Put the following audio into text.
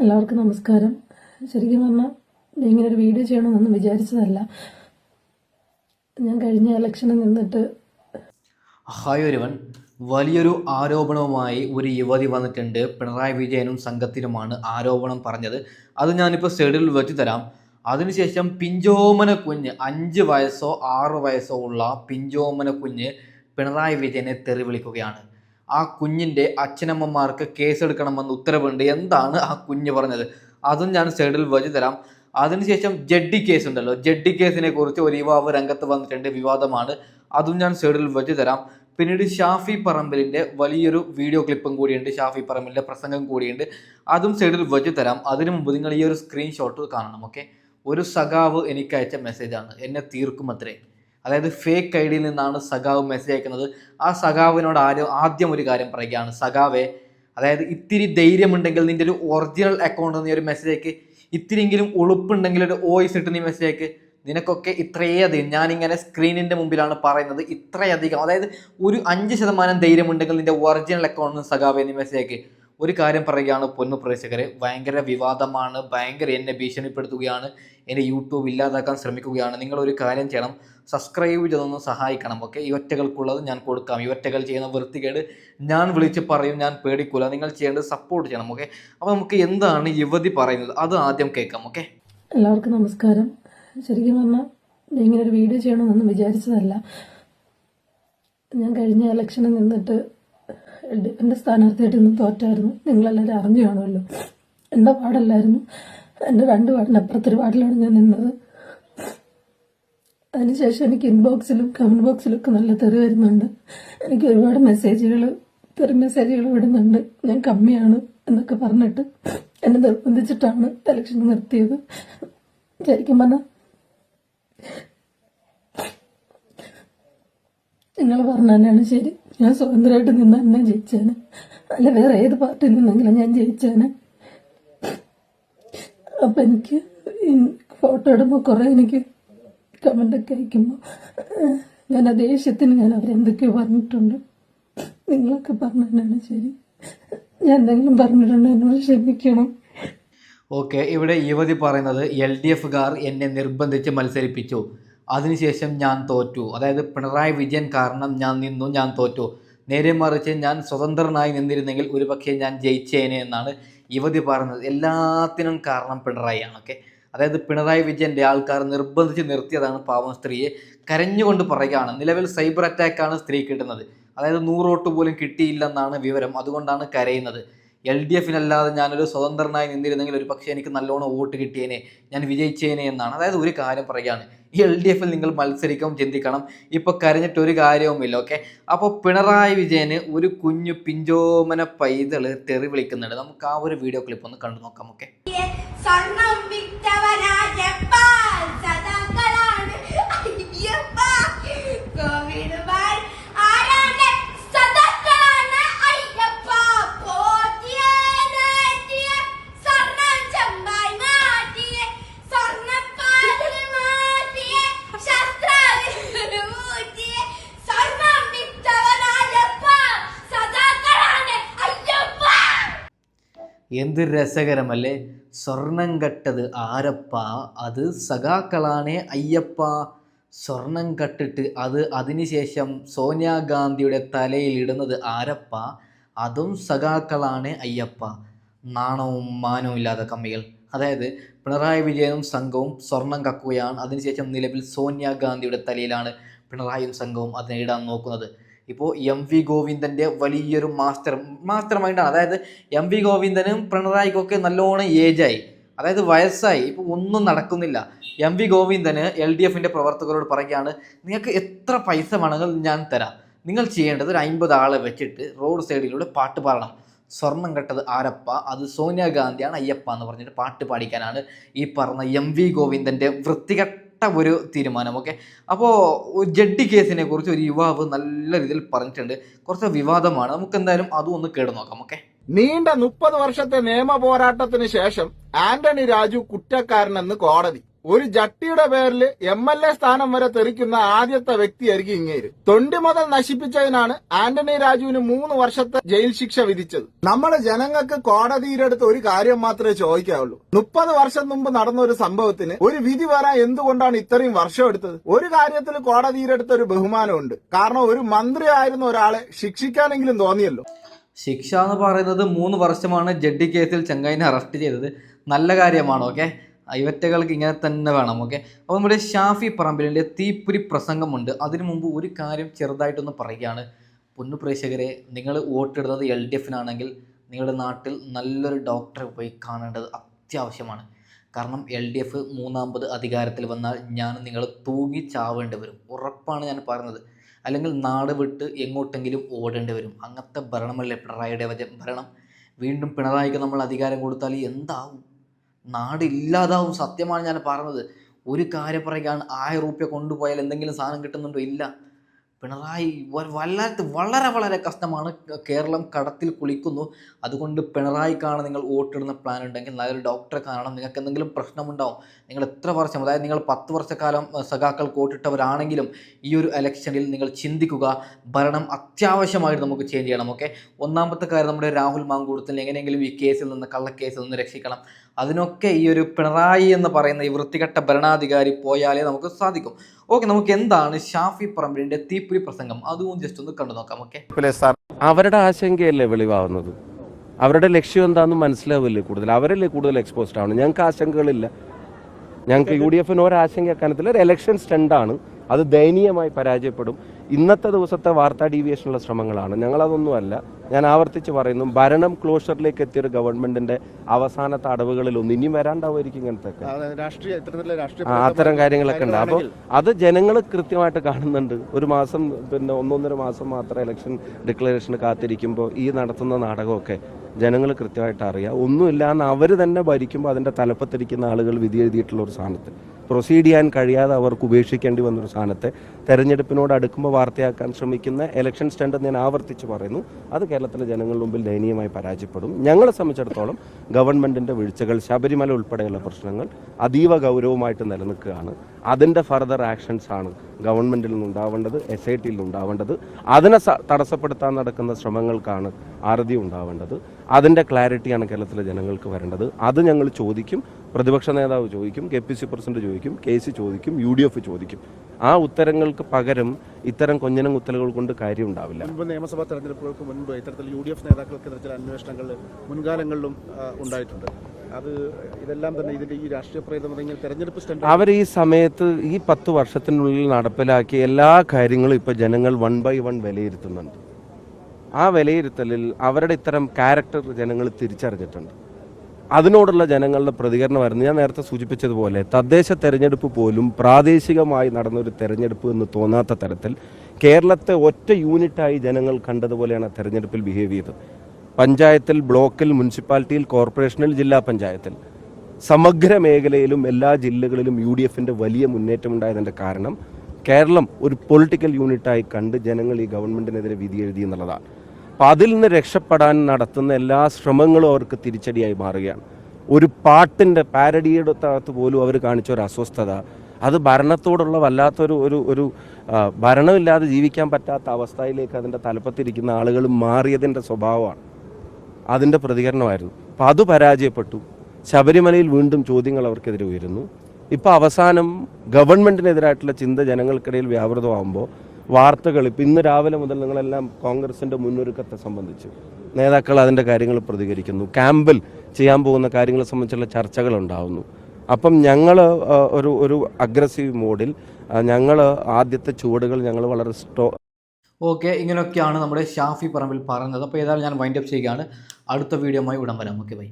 എല്ലാവർക്കും നമസ്കാരം. ശരിക്കും പറഞ്ഞാൽ ഇങ്ങനെ ഒരു വീഡിയോ ചെയ്യണമെന്നൊന്നും വിചാരിച്ചതല്ല. ഞാൻ കഴിഞ്ഞ ഇലക്ഷനിൽ നിന്നിട്ട് ഹായ് ഒരുവൻ. വലിയൊരു ആരോപണവുമായി ഒരു യുവതി വന്നിട്ടുണ്ട്. പിണറായി വിജയനും സംഘത്തിനുമാണ് ആരോപണം പറഞ്ഞത്. അത് ഞാനിപ്പോൾ സൈഡിൽ വെച്ച് തരാം. അതിനുശേഷം പിഞ്ചോമന കുഞ്ഞ് അഞ്ച് വയസ്സോ ആറ് വയസ്സോ ഉള്ള പിഞ്ചോമന കുഞ്ഞ് പിണറായി വിജയനെ തെറി വിളിക്കുകയാണ്. ആ കുഞ്ഞിന്റെ അച്ഛനമ്മമാർക്ക് കേസെടുക്കണമെന്ന് ഉത്തരവുണ്ട്. എന്താണ് ആ കുഞ്ഞ് പറഞ്ഞത്? അതും ഞാൻ സൈഡിൽ വഴി തരാം. അതിനുശേഷം ജഡ്ഡി കേസ് ഉണ്ടല്ലോ ജഡ്ഡി കേസിനെ കുറിച്ച് ഒരു യുവാവ് രംഗത്ത് വന്നിട്ടുണ്ട്. വിവാദമാണ്. അതും ഞാൻ സൈഡിൽ വെച്ച് തരാം. പിന്നീട് ഷാഫി പറമ്പിലിന്റെ വലിയൊരു വീഡിയോ ക്ലിപ്പും കൂടിയുണ്ട്. ഷാഫി പറമ്പിലിന്റെ പ്രസംഗം കൂടിയുണ്ട്. അതും സൈഡിൽ വെച്ച് തരാം. അതിനു മുമ്പ് നിങ്ങൾ ഈ ഒരു സ്ക്രീൻഷോട്ട് കാണണം ഓക്കെ ഒരു സഖാവ് എനിക്ക് അയച്ച മെസ്സേജാണ് എന്നെ തീർക്കും അത്രേ. അതായത് ഫേക്ക് ഐ ഡിയിൽ നിന്നാണ് സഖാവ് മെസ്സേജ് അയക്കുന്നത്. ആ സഖാവിനോട് ആരും ആദ്യം ഒരു കാര്യം പറയുകയാണ്. സഖാവെ അതായത് ഇത്തിരി ധൈര്യമുണ്ടെങ്കിൽ നിന്റെ ഒരു ഒറിജിനൽ അക്കൗണ്ട് നീ ഒരു മെസ്സേജ് അയക്ക്. ഇത്തിരിയെങ്കിലും ഉളുപ്പുണ്ടെങ്കിൽ ഒരു വോയിസ് ഇട്ട് നീ മെസ്സേജ് അയക്ക്. നിനക്കൊക്കെ ഇത്രയധികം ഞാനിങ്ങനെ സ്ക്രീനിന്റെ മുമ്പിലാണ് പറയുന്നത് ഇത്രയധികം. അതായത് ഒരു അഞ്ച് ശതമാനം ധൈര്യമുണ്ടെങ്കിൽ നിന്റെ ഒറിജിനൽ അക്കൗണ്ട് സഖാവെ നീ മെസ്സേജ് അയക്ക്. ഒരു കാര്യം പറയുകയാണ് പൊന്നു പ്രേക്ഷകരെ. ഭയങ്കര വിവാദമാണ് ഭയങ്കര എന്നെ ഭീഷണിപ്പെടുത്തുകയാണ് എന്റെ യൂട്യൂബ് ഇല്ലാതാക്കാൻ ശ്രമിക്കുകയാണ്. നിങ്ങൾ ഒരു കാര്യം ചെയ്യണം സബ്സ്ക്രൈബ് ചെയ്തൊന്ന് സഹായിക്കണം ഓക്കെ ഈ ഒറ്റകൾക്കുള്ളത് ഞാൻ കൊടുക്കാം ഈ ഒറ്റകൾ ചെയ്യുന്ന വൃത്തികേട് ഞാൻ വിളിച്ച് പറയും ഞാൻ പേടിക്കൂല. നിങ്ങൾ ചെയ്യേണ്ടത് സപ്പോർട്ട് ചെയ്യണം ഓക്കെ അപ്പോൾ നമുക്ക് എന്താണ് യുവതി പറയുന്നത്? അത് ആദ്യം കേൾക്കാം ഓക്കെ എല്ലാവർക്കും നമസ്കാരം. ശരിക്കും പറഞ്ഞാൽ ഇങ്ങനെ ഒരു വീഡിയോ ചെയ്യണമെന്നൊന്നും വിചാരിച്ചതല്ല. ഞാൻ കഴിഞ്ഞ ഇലക്ഷനിൽ നിന്നിട്ട് എന്റെ സ്ഥാനാർത്ഥിയായിട്ട് ഇന്ന് തോറ്റായിരുന്നു. നിങ്ങളെല്ലാവരും അറിഞ്ഞു കാണുമല്ലോ. എന്റെ വാർഡല്ലായിരുന്നു എന്റെ രണ്ട് വാർഡിന് അപ്പുറത്തൊരു വാർഡിലാണ് ഞാൻ നിന്നത്. അതിനുശേഷം എനിക്ക് ഇൻബോക്സിലും കമന്റ് ബോക്സിലും ഒക്കെ നല്ല തെറി വരുന്നുണ്ട്. എനിക്ക് ഒരുപാട് മെസ്സേജുകൾ തെറി മെസ്സേജുകൾ വിടുന്നുണ്ട്. ഞാൻ കമ്മിയാണ് എന്നൊക്കെ പറഞ്ഞിട്ട് എന്നെ നിർബന്ധിച്ചിട്ടാണ് ഇലക്ഷൻ നിർത്തിയത്. ശരിക്കും പറഞ്ഞാൽ നിങ്ങൾ പറഞ്ഞ തന്നെയാണ് ശരി. ഞാൻ സ്വതന്ത്രമായിട്ട് നിന്ന് എന്നെ ജയിച്ചേനെ. അല്ല വേറെ ഏത് പാർട്ടിയിൽ നിന്നെങ്കിലും ഞാൻ ജയിച്ചേനെ. അപ്പം എനിക്ക് ഫോട്ടോ ഇടുമ്പോൾ കുറേ എനിക്ക് കമന്റൊക്കെ അയക്കുമ്പോൾ ഞാൻ ആ ദേഷ്യത്തിന് ഞാൻ അവരെന്തൊക്കെയോ പറഞ്ഞിട്ടുണ്ട്. നിങ്ങളൊക്കെ പറഞ്ഞു തന്നെയാണ് ശരി. ഞാൻ എന്തെങ്കിലും പറഞ്ഞിട്ടുണ്ടോ എന്നോട് ക്ഷമിക്കണം ഓക്കെ ഇവിടെ യുവതി പറയുന്നത് എൽ ഡി എഫുകാർ എന്നെ നിർബന്ധിച്ച് മത്സരിപ്പിച്ചു. അതിനുശേഷം ഞാൻ തോറ്റു. അതായത് പിണറായി വിജയൻ കാരണം ഞാൻ നിന്നു ഞാൻ തോറ്റു. നേരെ മറിച്ച് ഞാൻ സ്വതന്ത്രനായി നിന്നിരുന്നെങ്കിൽ ഒരുപക്ഷെ ഞാൻ ജയിച്ചേനെ എന്നാണ് യുവതി പറയുന്നത് എല്ലാത്തിനും കാരണം പിണറായിയാണ് ഓക്കെ? അതായത് പിണറായി വിജയന്റെ ആൾക്കാർ നിർബന്ധിച്ച് നിർത്തിയതാണ് പാവം സ്ത്രീയെ കരഞ്ഞുകൊണ്ട് പറയുകയാണ് നിലവിൽ സൈബർ അറ്റാക്കാണ് സ്ത്രീ കിട്ടുന്നത്. അതായത് നൂറോട്ട് പോലും കിട്ടിയില്ലെന്നാണ് വിവരം. അതുകൊണ്ടാണ് കരയുന്നത്. എൽ ഡി എഫിനല്ലാതെ ഞാനൊരു സ്വതന്ത്രനായി നിന്നിരുന്നെങ്കിൽ ഒരു പക്ഷേ എനിക്ക് നല്ലോണം വോട്ട് കിട്ടിയേനെ ഞാൻ വിജയിച്ചേനെ എന്നാണ്. അതായത് ഒരു കാര്യം പറയുകയാണ്. ഈ എൽ ഡി എഫിൽ നിങ്ങൾ മത്സരിക്കും ചിന്തിക്കണം. ഇപ്പോൾ കരഞ്ഞിട്ട് ഒരു കാര്യവുമില്ല ഓക്കെ? അപ്പോൾ പിണറായി വിജയന് ഒരു കുഞ്ഞു പിഞ്ചോമന പൈതൾ തെറി വിളിക്കുന്നുണ്ട്. നമുക്ക് ആ ഒരു വീഡിയോ ക്ലിപ്പ് ഒന്ന് കണ്ടു നോക്കാം ഓക്കെ? കോവിഡ് എന്ത് രസകരമല്ലേ? സ്വർണം കട്ടത് ആരപ്പ? അത് സഖാക്കളാണ് അയ്യപ്പ. സ്വർണം കട്ടിട്ട് അത് അതിനുശേഷം സോനിയാഗാന്ധിയുടെ തലയിൽ ഇടുന്നത് ആരപ്പ? അതും സഖാക്കളാണ് അയ്യപ്പ. നാണവും മാനവും ഇല്ലാത്ത കമ്മികൾ. അതായത് പിണറായി വിജയനും സംഘവും സ്വർണം കക്കുകയാണ്. അതിനുശേഷം നിലവിൽ സോനിയാഗാന്ധിയുടെ തലയിലാണ് പിണറായിയും സംഘവും അതിനെ ഇടാൻ നോക്കുന്നത്. ഇപ്പോൾ എം വി ഗോവിന്ദന്റെ വലിയൊരു മാസ്റ്റർ മാസ്റ്റർ മൈൻഡാണ് അതായത് എം വി ഗോവിന്ദനും പിണറായിക്കൊക്കെ നല്ലോണം ഏജായി അതായത് വയസ്സായി. ഇപ്പോൾ ഒന്നും നടക്കുന്നില്ല. എം വി ഗോവിന്ദന് എൽ ഡി എഫിന്റെ പ്രവർത്തകരോട് പറയുകയാണ് നിങ്ങൾക്ക് എത്ര പൈസ വേണമെങ്കിലും ഞാൻ തരാം. നിങ്ങൾ ചെയ്യേണ്ടത് ഒരു അമ്പത് ആളെ വെച്ചിട്ട് റോഡ് സൈഡിലൂടെ പാട്ട് പാടണം. സ്വർണം കെട്ടത് ആരപ്പ അത് സോനിയാഗാന്ധിയാണ് അയ്യപ്പ എന്ന് പറഞ്ഞിട്ട് പാട്ട് പാടിക്കാനാണ് ഈ പറഞ്ഞ എം വി ഗോവിന്ദന്റെ വൃത്തികെട്ട ഒരു തീരുമാനം ഓക്കെ അപ്പോൾ ജഡ്ഡി കേസിനെ കുറിച്ച് ഒരു യുവാവ് നല്ല രീതിയിൽ പറഞ്ഞിട്ടുണ്ട്. കുറച്ച് വിവാദമാണ്. നമുക്ക് എന്തായാലും അതും ഒന്ന് കേട് നോക്കാം ഓക്കെ നീണ്ട മുപ്പത് വർഷത്തെ നിയമ പോരാട്ടത്തിന് ശേഷം ആന്റണി രാജു കുറ്റക്കാരനെന്ന് കോടതി. ഒരു ജട്ടിയുടെ പേരിൽ എം എൽ എ സ്ഥാനം വരെ തെറിക്കുന്ന ആദ്യത്തെ വ്യക്തിയായിരിക്കും ഇങ്ങേര്. തൊണ്ടി മുതൽ നശിപ്പിച്ചതിനാണ് ആന്റണി രാജുവിന് മൂന്ന് വർഷത്തെ ജയിൽ ശിക്ഷ വിധിച്ചത്. നമ്മുടെ ജനങ്ങൾക്ക് കോടതിയിലെടുത്ത് ഒരു കാര്യം മാത്രമേ ചോദിക്കാവുള്ളൂ. മുപ്പത് വർഷം മുമ്പ് നടന്ന ഒരു സംഭവത്തിന് ഒരു വിധി വരാൻ എന്തുകൊണ്ടാണ് ഇത്രയും വർഷം എടുത്തത്? ഒരു കാര്യത്തിൽ കോടതിയിലെടുത്ത ഒരു ബഹുമാനമുണ്ട്. കാരണം ഒരു മന്ത്രി ആയിരുന്ന ഒരാളെ ശിക്ഷിക്കാനെങ്കിലും തോന്നിയല്ലോ. ശിക്ഷ എന്ന് പറയുന്നത് മൂന്ന് വർഷമാണ് ജഡ്ഡി കേസിൽ ചെങ്ങൈനെ അറസ്റ്റ് ചെയ്തത്. നല്ല കാര്യമാണ് ഓക്കെ? ഇവറ്റകൾക്ക് ഇങ്ങനെ തന്നെ വേണം ഓക്കെ അപ്പോൾ നമ്മുടെ ഷാഫി പറമ്പിലിന്റെ തീപ്പുരി പ്രസംഗമുണ്ട്. അതിനു മുമ്പ് ഒരു കാര്യം ചെറുതായിട്ടൊന്ന് പറയുകയാണ്. പൊന്നു പ്രേക്ഷകരെ നിങ്ങൾ വോട്ടിടുന്നത് എൽ ഡി എഫിനാണെങ്കിൽ നിങ്ങളുടെ നാട്ടിൽ നല്ലൊരു ഡോക്ടറെ പോയി കാണേണ്ടത് അത്യാവശ്യമാണ്. കാരണം എൽ ഡി എഫ് മൂന്നാമത് അധികാരത്തിൽ വന്നാൽ ഞാൻ നിങ്ങൾ തൂങ്ങി ചാവേണ്ടി വരും. ഉറപ്പാണ് ഞാൻ പറയുന്നത്. അല്ലെങ്കിൽ നാട് വിട്ട് എങ്ങോട്ടെങ്കിലും ഓടേണ്ടി വരും. അങ്ങനത്തെ ഭരണമല്ലേ പിണറായിയുടെ ഭരണം. വീണ്ടും പിണറായിക്ക് നമ്മൾ അധികാരം കൊടുത്താൽ എന്താവും? നാട് ഇല്ലാതാവും സത്യമാണ് ഞാൻ പറഞ്ഞത്. ഒരു കാര്യം പറയുകയാണ് ആയിരം റുപ്യ കൊണ്ടുപോയാൽ എന്തെങ്കിലും സാധനം കിട്ടുന്നുണ്ടോ? ഇല്ല. പിണറായി വല്ലാത്ത വളരെ വളരെ കഷ്ടമാണ് കേരളം കടത്തിൽ കുളിക്കുന്നു. അതുകൊണ്ട് പിണറായിക്കാണ് നിങ്ങൾ വോട്ടിടുന്ന പ്ലാൻ ഉണ്ടെങ്കിൽ നല്ലൊരു ഡോക്ടറെ കാണണം. നിങ്ങൾക്ക് എന്തെങ്കിലും പ്രശ്നമുണ്ടാവും നിങ്ങൾ എത്ര വർഷം അതായത് നിങ്ങൾ പത്ത് വർഷക്കാലം സഖാക്കൾ വോട്ടിട്ടവരാണെങ്കിലും ഈ ഒരു ഇലക്ഷനിൽ നിങ്ങൾ ചിന്തിക്കുക ഭരണം അത്യാവശ്യമായിട്ട് നമുക്ക് ചേഞ്ച് ചെയ്യണം ഓക്കെ ഒന്നാമത്തെ കാര്യം നമ്മുടെ രാഹുൽ മാങ്കൂടത്തിൽ എങ്ങനെയെങ്കിലും ഈ കേസിൽ നിന്ന് കള്ളക്കേസിൽ നിന്ന് രക്ഷിക്കണം. അതിനൊക്കെ ഈ ഒരു പിണറായി എന്ന് പറയുന്ന ഈ വൃത്തികെട്ട ഭരണാധികാരി പോയാലേ നമുക്ക് സാധിക്കും. ഓക്കെ നമുക്ക് എന്താണ് ഷാഫി പറമ്പിന്റെ തീപ്പുരി പ്രസംഗം? അതും ജസ്റ്റ് ഒന്ന് കണ്ടു നോക്കാം ഓക്കെ. അവരുടെ ആശങ്കയല്ലേ വെളിവാകുന്നത് അവരുടെ ലക്ഷ്യം എന്താണെന്ന് മനസ്സിലാവില്ലേ കൂടുതൽ? അവരല്ലേ കൂടുതൽ എക്സ്പോസ്ഡ് ആണ് ഞങ്ങൾക്ക് ആശങ്കകളില്ല. ഞങ്ങൾക്ക് യു ഡി എഫിന് ഒരാശങ്ക അക്കാര്യത്തിൽ ഒരു ഇലക്ഷൻ സ്റ്റണ്ടാണ് അത് ദയനീയമായി പരാജയപ്പെടും. ഇന്നത്തെ ദിവസത്തെ വാർത്താ ഡീവിയേഷനുള്ള ശ്രമങ്ങളാണ്. ഞങ്ങളതൊന്നുമല്ല. ഞാൻ ആവർത്തിച്ച് പറയുന്നു ഭരണം ക്ലോഷറിലേക്ക് എത്തിയൊരു ഗവൺമെന്റിന്റെ അവസാന തടവുകളിൽ ഒന്ന് ഇനിയും വരാണ്ടാവുമായിരിക്കും ഇങ്ങനത്തെ അത്തരം കാര്യങ്ങളൊക്കെ ഉണ്ട്. അപ്പോൾ അത് ജനങ്ങൾ കൃത്യമായിട്ട് കാണുന്നുണ്ട്. ഒരു മാസം പിന്നെ ഒന്നൊന്നര മാസം മാത്രം ഇലക്ഷൻ ഡിക്ലറേഷൻ കാത്തിരിക്കുമ്പോൾ ഈ നടത്തുന്ന നാടകമൊക്കെ ജനങ്ങൾ കൃത്യമായിട്ട് അറിയാം. ഒന്നുമില്ല എന്ന് അവർ തന്നെ ഭരിക്കുമ്പോൾ അതിന്റെ തലപ്പത്തിരിക്കുന്ന ആളുകൾ വിധി എഴുതിയിട്ടുള്ള ഒരു സ്ഥാനത്ത് പ്രൊസീഡ് ചെയ്യാൻ കഴിയാതെ അവർക്ക് ഉപേക്ഷിക്കേണ്ടി വന്നൊരു സ്ഥാനത്തെ തെരഞ്ഞെടുപ്പിനോട് അടുക്കുമ്പോൾ വാർത്തയാക്കാൻ ശ്രമിക്കുന്ന ഇലക്ഷൻ സ്റ്റാൻഡ് ഞാൻ ആവർത്തിച്ച് പറയുന്നു. അത് കേരളത്തിലെ ജനങ്ങളുടെ മുമ്പിൽ ദയനീയമായി പരാജയപ്പെടും. ഞങ്ങളെ സംബന്ധിച്ചിടത്തോളം ഗവൺമെന്റിന്റെ വീഴ്ചകൾ ശബരിമല ഉൾപ്പെടെയുള്ള പ്രശ്നങ്ങൾ അതീവ ഗൗരവമായിട്ട് നിലനിൽക്കുകയാണ്. അതിന്റെ ഫർദർ ആക്ഷൻസ് ആണ് ഗവൺമെന്റിൽ നിന്നുണ്ടാവേണ്ടത് എസ് ഐ ടിയിൽ നിന്നുണ്ടാവേണ്ടത് അതിനെ തടസ്സപ്പെടുത്താൻ നടക്കുന്ന ശ്രമങ്ങൾക്കാണ് അറുതി ഉണ്ടാവേണ്ടത്. അതിന്റെ ക്ലാരിറ്റിയാണ് കേരളത്തിലെ ജനങ്ങൾക്ക് വരേണ്ടത്. അത് ഞങ്ങൾ ചോദിക്കും പ്രതിപക്ഷ നേതാവ് ചോദിക്കും കെ പി സി പ്രസിഡന്റ് ചോദിക്കും കെ സി ചോദിക്കും യു ഡി എഫ് ചോദിക്കും. ആ ഉത്തരങ്ങൾക്ക് പകരം ഇത്തരം കൊഞ്ഞനം കുത്തലുകൾ കൊണ്ട് കാര്യം ഉണ്ടാവില്ല. നിയമസഭാ തെരഞ്ഞെടുപ്പുകൾക്ക് മുൻപ് ഇത്തരത്തിൽ യു ഡി എഫ് നേതാക്കൾക്കെതിരെ ചില അന്വേഷണങ്ങൾ മുൻകാലങ്ങളിലും ഉണ്ടായിട്ടുണ്ട്. അത് ഇതെല്ലാം തന്നെ ഇതിന്റെ ഈ രാഷ്ട്രീയ പ്രേതം തെരഞ്ഞെടുപ്പ് അവർ ഈ സമയത്ത് ഈ പത്ത് വർഷത്തിനുള്ളിൽ നടപ്പിലാക്കിയ എല്ലാ കാര്യങ്ങളും ഇപ്പോൾ ജനങ്ങൾ വൺ ബൈ വൺ വിലയിരുത്തുന്നുണ്ട്. ആ വിലയിരുത്തലിൽ അവരുടെ ഇത്തരം ക്യാരക്ടർ ജനങ്ങൾ തിരിച്ചറിഞ്ഞിട്ടുണ്ട്. അതിനോടുള്ള ജനങ്ങളുടെ പ്രതികരണമായിരുന്നു. ഞാൻ നേരത്തെ സൂചിപ്പിച്ചതുപോലെ തദ്ദേശ തെരഞ്ഞെടുപ്പ് പോലും പ്രാദേശികമായി നടന്നൊരു തെരഞ്ഞെടുപ്പ് എന്ന് തോന്നാത്ത തരത്തിൽ കേരളത്തെ ഒറ്റ യൂണിറ്റായി ജനങ്ങൾ കണ്ടതുപോലെയാണ് തെരഞ്ഞെടുപ്പിൽ ബിഹേവ് ചെയ്തത്. പഞ്ചായത്തിൽ ബ്ലോക്കിൽ മുനിസിപ്പാലിറ്റിയിൽ കോർപ്പറേഷനിൽ ജില്ലാ പഞ്ചായത്തിൽ. സമഗ്ര മേഖലയിലും എല്ലാ ജില്ലകളിലും യു ഡി എഫിന്റെ വലിയ മുന്നേറ്റം ഉണ്ടായതിന്റെ കാരണം കേരളം ഒരു പൊളിറ്റിക്കൽ യൂണിറ്റായി കണ്ട് ജനങ്ങൾ ഈ ഗവൺമെന്റിനെതിരെ വിധി എഴുതി എന്നുള്ളതാണ്. അപ്പം അതിൽ നിന്ന് രക്ഷപ്പെടാൻ നടത്തുന്ന എല്ലാ ശ്രമങ്ങളും അവർക്ക് തിരിച്ചടിയായി മാറുകയാണ്. ഒരു പാട്ടിന്റെ പാരഡിയുടെ അകത്ത് പോലും അവർ കാണിച്ച ഒരു അസ്വസ്ഥത. അത് ഭരണത്തോടുള്ള വല്ലാത്തൊരു ഒരു ഒരു ഭരണമില്ലാതെ ജീവിക്കാൻ പറ്റാത്ത അവസ്ഥയിലേക്ക് അതിന്റെ തലപ്പത്തിരിക്കുന്ന ആളുകൾ മാറിയതിന്റെ സ്വഭാവമാണ്. അതിന്റെ പ്രതികരണമായിരുന്നു. അപ്പം അത് പരാജയപ്പെട്ടു. ശബരിമലയിൽ വീണ്ടും ചോദ്യങ്ങൾ അവർക്കെതിരെ ഉയരുന്നു. ഇപ്പോൾ അവസാനം ഗവൺമെന്റിനെതിരായിട്ടുള്ള ചിന്ത ജനങ്ങൾക്കിടയിൽ വ്യാപൃതമാകുമ്പോൾ വാർത്തകൾ ഇപ്പം ഇന്ന് രാവിലെ മുതൽ നിങ്ങളെല്ലാം കോൺഗ്രസിന്റെ മുന്നൊരുക്കത്തെ സംബന്ധിച്ച് നേതാക്കൾ അതിന്റെ കാര്യങ്ങൾ പ്രതികരിക്കുന്നു. ക്യാമ്പിൽ ചെയ്യാൻ പോകുന്ന കാര്യങ്ങളെ സംബന്ധിച്ചുള്ള ചർച്ചകൾ ഉണ്ടാകുന്നു അപ്പം ഞങ്ങൾ ഒരു ഒരു അഗ്രസീവ് മോഡിൽ ഞങ്ങൾ ആദ്യത്തെ ചുവടുകൾ ഞങ്ങൾ വളരെ സ്റ്റോ ഓക്കെ ഇങ്ങനെയൊക്കെയാണ് നമ്മുടെ ഷാഫി പറമ്പിൽ പറഞ്ഞത്. അപ്പോൾ ഏതായാലും ഞാൻ വൈൻഡപ്പ് ചെയ്യുകയാണ്. അടുത്ത വീഡിയോമായി ഉടൻ വരാം. Okay bye